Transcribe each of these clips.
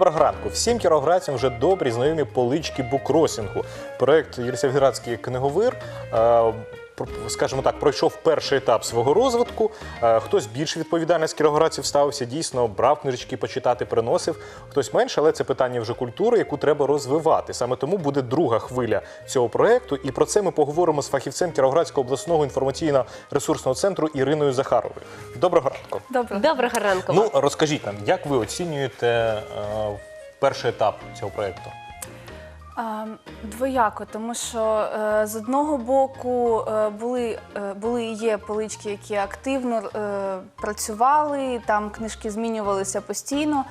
Доброго. Всім кіровоградцям вже добрі знайомі полички букросінгу. Проект Єлисаветградський книговир. Скажімо так, пройшов перший етап свого розвитку. Е, Хтось більш відповідально з кіровоградців ставився, дійсно брав книжечки почитати, приносив. Хтось менше, але це питання вже культури, яку треба розвивати. Саме тому буде друга хвиля цього проекту. І про це ми поговоримо з фахівцем Кіровоградського обласного інформаційно-ресурсного центру Іриною Захаровою. Доброго ранку. Добре. Доброго ранку. Ну розкажіть нам, як ви оцінюєте е, перший етап цього проекту? Двояко, тому що е, з одного боку е, були, е, були і є полички, які активно працювали, там книжки змінювалися постійно.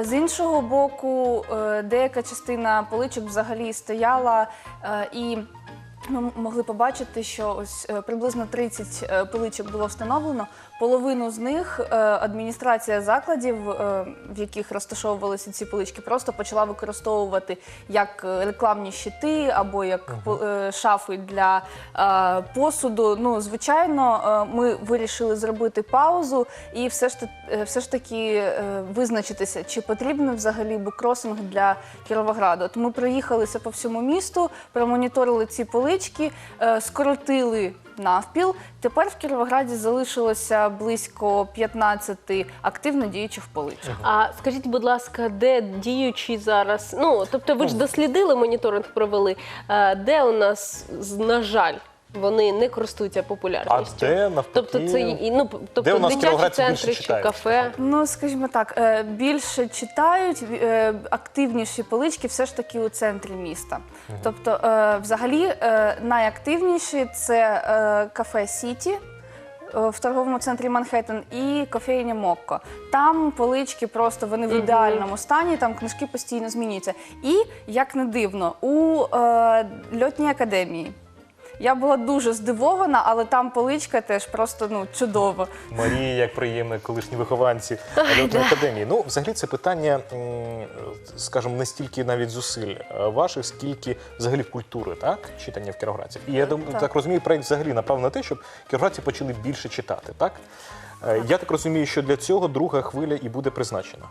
З іншого боку, деяка частина поличок взагалі стояла і. Ми могли побачити, що ось е, приблизно 30 е, поличок було встановлено. Половину з них е, адміністрація закладів, в яких розташовувалися ці полички, просто почала використовувати як рекламні щити або як шафи для посуду. Ну, звичайно, ми вирішили зробити паузу і все ж все ж таки визначитися, чи потрібен взагалі букросинг для Кіровограду. От ми проїхалися по всьому місту, промоніторили ці полички, е, скоротили навпіл. Тепер в Кіровограді залишилося близько 15 активно діючих поличок. А скажіть, будь ласка, де діючі зараз? Ну тобто, ви ж дослідили моніторинг, провели. Е, Де у нас на жаль вони не користуються А популярністю? де навпаки? Тобто це і- ну тобто Де у нас дитячі кіровоградці більше центри чи читають? кафе. Ну, скажімо так, е, більше читають, е, активніші полички все ж таки у центрі міста. Тобто, е, взагалі, е, найактивніші це е, кафе Сіті. е, В торговому центрі Манхеттен і кофейня Мокко. Там полички просто вони в ідеальному стані, там книжки постійно змінюються. І як не дивно, у е, льотній академії. Я була дуже здивована, але там поличка теж просто ну чудова. Марії, як приємно, колишні вихованці льотної академії. Ну, взагалі, це питання, скажімо, не стільки навіть зусиль е, ваших, скільки взагалі культури, так? Читання в кіровоградців. І я Так. так розумію, проект взагалі направлений на те, щоб кіровоградці почали більше читати, так? Е, Я так розумію, що для цього друга хвиля і буде призначена.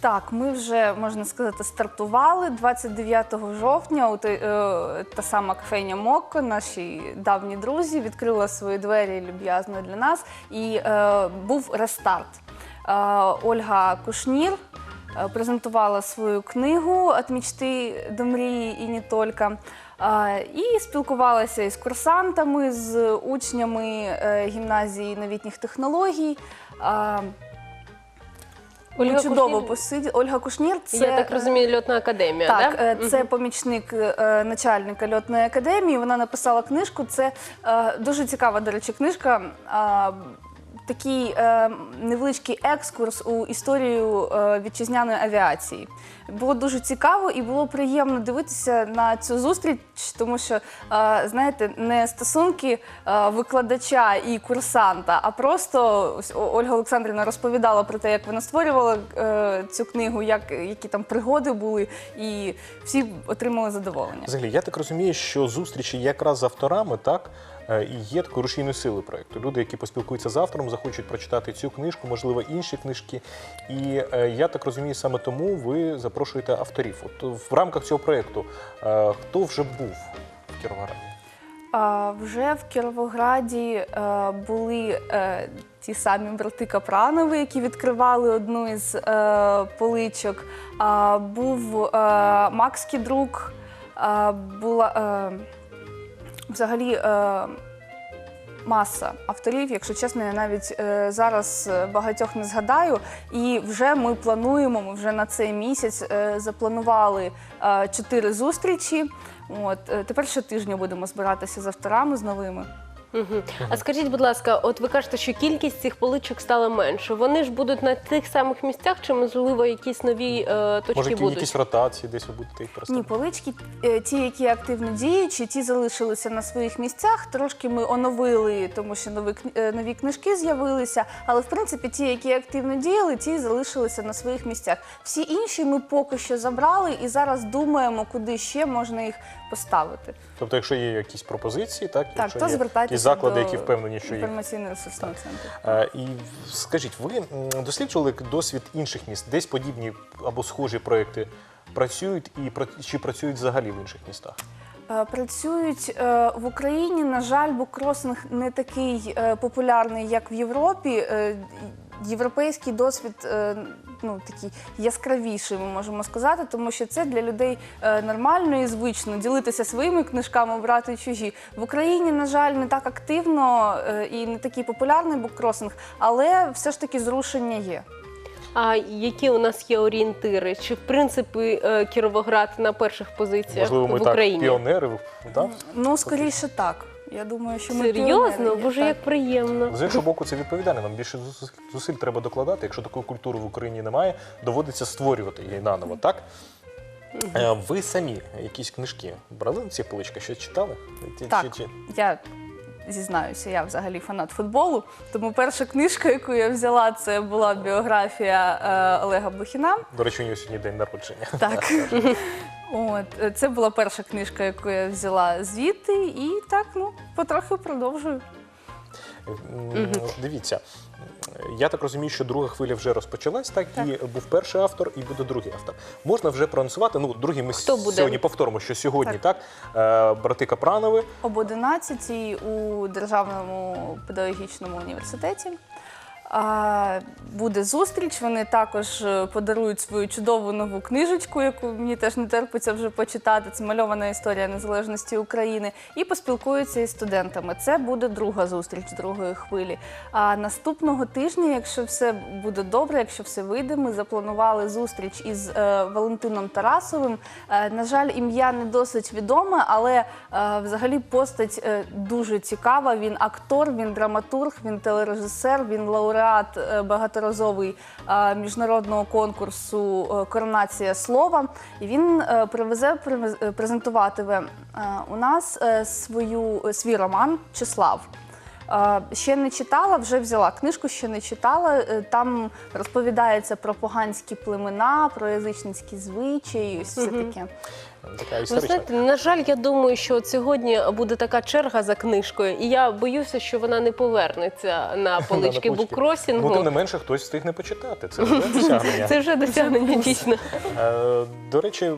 Так, ми вже можна сказати стартували 29 жовтня. У е, та сама кафейня Мокко, наші давні друзі, відкрила свої двері люб'язно для нас. І е, був рестарт. Е, Ольга Кушнір е, презентувала свою книгу «От мечти до мрії і не тільки». Е, І спілкувалася із курсантами, з учнями е, гімназії новітніх технологій. Е, Ольга ми чудово Кушнір- посиділи. Ольга Кушнір це Я так розумію, льотна академія. так, да? е, це помічник е, начальника льотної академії. Вона написала книжку. Це е, дуже цікава, до речі, книжка. Е, Такий е, невеличкий екскурс у історію е, вітчизняної авіації. Було дуже цікаво і було приємно дивитися на цю зустріч, тому що, е, знаєте, не стосунки е, викладача і курсанта, а просто ось Ольга Олександрівна розповідала про те, як вона створювала е, цю книгу, як, які там пригоди були, і всі отримали задоволення. Взагалі, я так розумію, що зустрічі якраз з авторами, так, і є такою рушійною силою проекту. Люди, які поспілкуються з автором, захочуть прочитати цю книжку, можливо, інші книжки. І е, я так розумію, саме тому ви запрошуєте авторів. От в рамках цього проекту е, хто вже був в Кіровограді? А, вже в Кіровограді е, були е, ті самі брати Капранови, які відкривали одну із е, поличок. А, був е, Макс Кідрук, а, була е, взагалі. Е, Маса авторів, якщо чесно, я навіть е, зараз е, багатьох не згадаю. І вже ми плануємо, ми вже на цей місяць е, запланували е, чотири зустрічі. От е, тепер щотижня будемо збиратися з авторами з новими. Мгм. А скажіть, будь ласка, от ви кажете, що кількість цих поличок стала менше. Вони ж будуть на тих самих місцях, чи можливо якісь нові е, точки Може, будуть? якісь ротації, десь ви будете їх Ні, полички, е, ті, які активно діючі, ті залишилися на своїх місцях. Трошки ми оновили, тому що нові, кни- е, нові книжки з'явилися. Але в принципі, ті, які активно діяли, ті залишилися на своїх місцях. Всі інші ми поки що забрали і зараз думаємо, куди ще можна їх поставити. Тобто, якщо є якісь пропозиції, так, якщо то є звертайтеся заклади, до які впевнені, що їх інформаційно-ресурсного центру. Е, І скажіть, ви досліджували досвід інших міст? Десь подібні або схожі проекти працюють і чи працюють взагалі в інших містах? Е, Працюють е, в Україні. На жаль, буккросинг не такий популярний, як в Європі. Європейський досвід ну такий яскравіший, ми можемо сказати, тому що це для людей е, нормально і звично ділитися своїми книжками, брати чужі. В Україні, на жаль, не так активно е, і не такий популярний буккросинг, але все ж таки зрушення є. А які у нас є орієнтири? Чи в принципі е, Кіровоград на перших позиціях Можливо, ми в так Україні? піонери, так? Ну скоріше так. Я думаю, що ми Серйозно? піонери. Боже, Так. як приємно. З іншого боку, це відповідально. Нам більше зус- зусиль треба докладати. Якщо такої культури в Україні немає, доводиться створювати її наново, так? Е, Ви самі якісь книжки брали на ці полички? Щось читали? Чи- Так. чи- чи- Я зізнаюся, я взагалі фанат футболу. Тому перша книжка, яку я взяла, це була біографія е, Олега Блохіна. До речі, у нього сьогодні день народження. Так. От, е, це була перша книжка, яку я взяла звідти, і так, ну, потрохи продовжую. Дивіться, я так розумію, що друга хвиля вже розпочалась, так, і був перший автор, і буде другий автор. Можна вже проанонсувати. Ну, другий ми Хто буде? сьогодні повторимо, що сьогодні так, е, брати Капранови. Об 11 у Державному педагогічному університеті. Буде зустріч. Вони також е, подарують свою чудову нову книжечку, яку мені теж не терпиться вже почитати. Це мальована історія незалежності України. І поспілкуються із студентами. Це буде друга зустріч другої хвилі. А наступного тижня, якщо все буде добре, якщо все вийде, ми запланували зустріч із е, Валентином Тарасовим. Е, на жаль, ім'я не досить відоме, але е, взагалі постать е, дуже цікава. Він актор, він драматург, він телережисер, він лауреат е, багаторазовий е, міжнародного конкурсу е, Коронація слова. І він привезе привез- презентуватиме е, у нас свою свій роман Числав. Ще не читала, вже взяла книжку, ще не читала. Там розповідається про поганські племена, про язичницькі звичаї, ось все таке. Така Ви знаєте, на жаль, я думаю, що сьогодні буде така черга за книжкою, і я боюся, що вона не повернеться на полички буккросінгу. Ну, тим не менше, хтось встигне почитати. Це вже досягнення. Це вже досягнення дійсно. Е, До речі,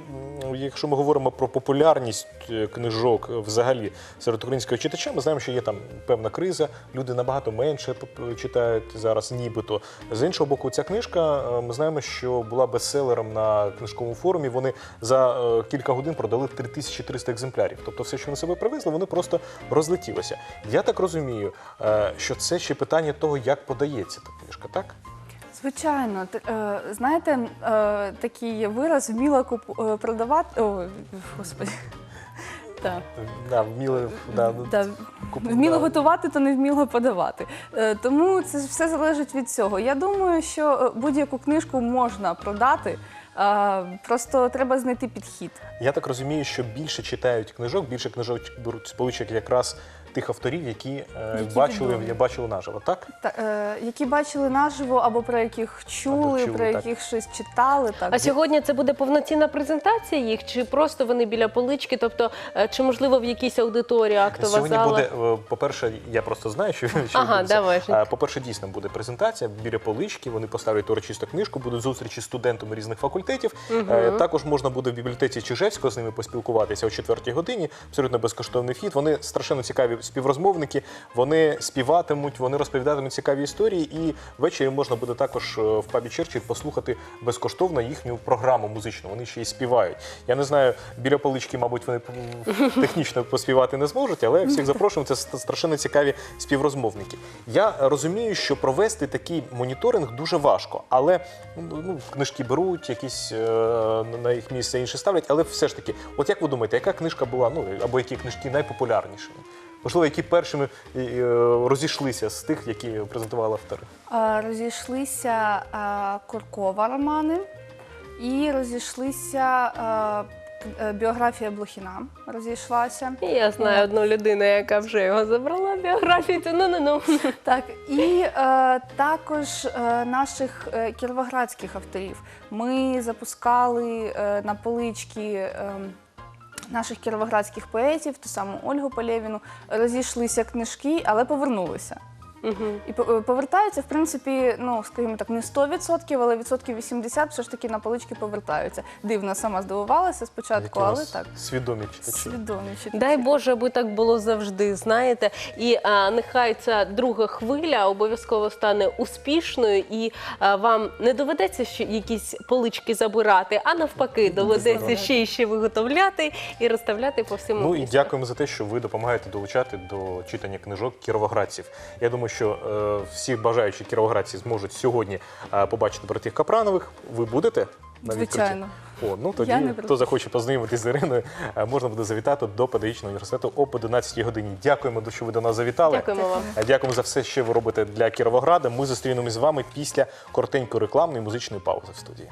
якщо ми говоримо про популярність е, книжок взагалі серед українського читача, ми знаємо, що є там певна криза, люди набагато менше читають зараз, нібито. З іншого боку, ця книжка, е, ми знаємо, що була бестселером на книжковому форумі. Вони за е, кілька годин продали 3300 екземплярів. Тобто, все, що вони себе привезли, вони просто розлетілося. Я так розумію, е, що це ще питання того, як подається та книжка, так? Звичайно, е, знаєте, е, такий є вираз вміла купу- е, продавати. О, господи. Так. Да, вміли, да, ну, Да. куп- Вміло да. готувати, то не вміло подавати. Тому це все залежить від цього. Я думаю, що будь-яку книжку можна продати. А, Просто треба знайти підхід. Я так розумію, що більше читають книжок, більше книжок беруть сполучок якраз тих авторів, які, е, Які бачили, відомі. я бачили наживо, так? Та, е, які бачили наживо або про яких чули, чули, про так. яких щось читали. Так. А сьогодні це буде повноцінна презентація їх, чи просто вони біля полички? Тобто, е, чи можливо в якійсь аудиторії актова Сьогодні зала? буде, е, по-перше, я просто знаю, що, що Ага, відбудеться. давай. Е, По-перше, дійсно буде презентація біля полички. Вони поставлять урочисту книжку, будуть зустрічі з студентами різних факультетів. Е, Також можна буде в бібліотеці Чижевського з ними поспілкуватися о 4 годині. Абсолютно безкоштовний вхід. Вони страшенно цікаві співрозмовники. Вони співатимуть, вони розповідатимуть цікаві історії. І ввечері можна буде також е, в пабі Черчилль послухати безкоштовно їхню програму музичну. Вони ще й співають. Я не знаю, біля полички, мабуть, вони технічно поспівати не зможуть, але всіх запрошуємо. Це страшенно цікаві співрозмовники. Я розумію, що провести такий моніторинг дуже важко, але ну, книжки беруть, якісь е, на їх місце інші ставлять. Але все ж таки, от як ви думаєте, яка книжка була, ну або які книжки найпопулярнішими? Можливо, які першими е, розійшлися з тих, які презентували автори? Розійшлися Куркова романи і розійшлися е, біографія Блохіна. Розійшлася. Я знаю одну людину, яка вже його забрала біографію. Це ну ну ну. Так, і е, також е, наших е, кіровоградських авторів. Ми запускали е, на полички. Е, наших кіровоградських поетів, ту саму Ольгу Полєвіну, розійшлися книжки, але повернулися. Мгм. І по- е, повертаються, в принципі, ну скажімо так, не 100%, але відсотків 80 все ж таки на полички повертаються. Дивно, сама здивувалася спочатку, Які у але нас так. свідомі читачі. Свідомі читачі. Дай Боже, аби так було завжди, знаєте. І а, нехай ця друга хвиля обов'язково стане успішною, і а, вам не доведеться ще якісь полички забирати, а навпаки, доведеться ще і ще виготовляти і розставляти по всьому Ну і місту. дякуємо за те, що ви допомагаєте долучати до читання книжок кіровоградців. Я думаю, що е, всі бажаючі кіровоградці зможуть сьогодні е, побачити братів Капранових. Ви будете на? Звичайно. О, ну тоді хто захоче познайомитись з Іриною, е, можна буде завітати до педагогічного університету об 11 годині. Дякуємо, що ви до нас завітали. Дякуємо вам. Дякуємо за все, що ви робите для Кіровограда. Ми зустрінемось з вами після коротенької рекламної музичної паузи в студії.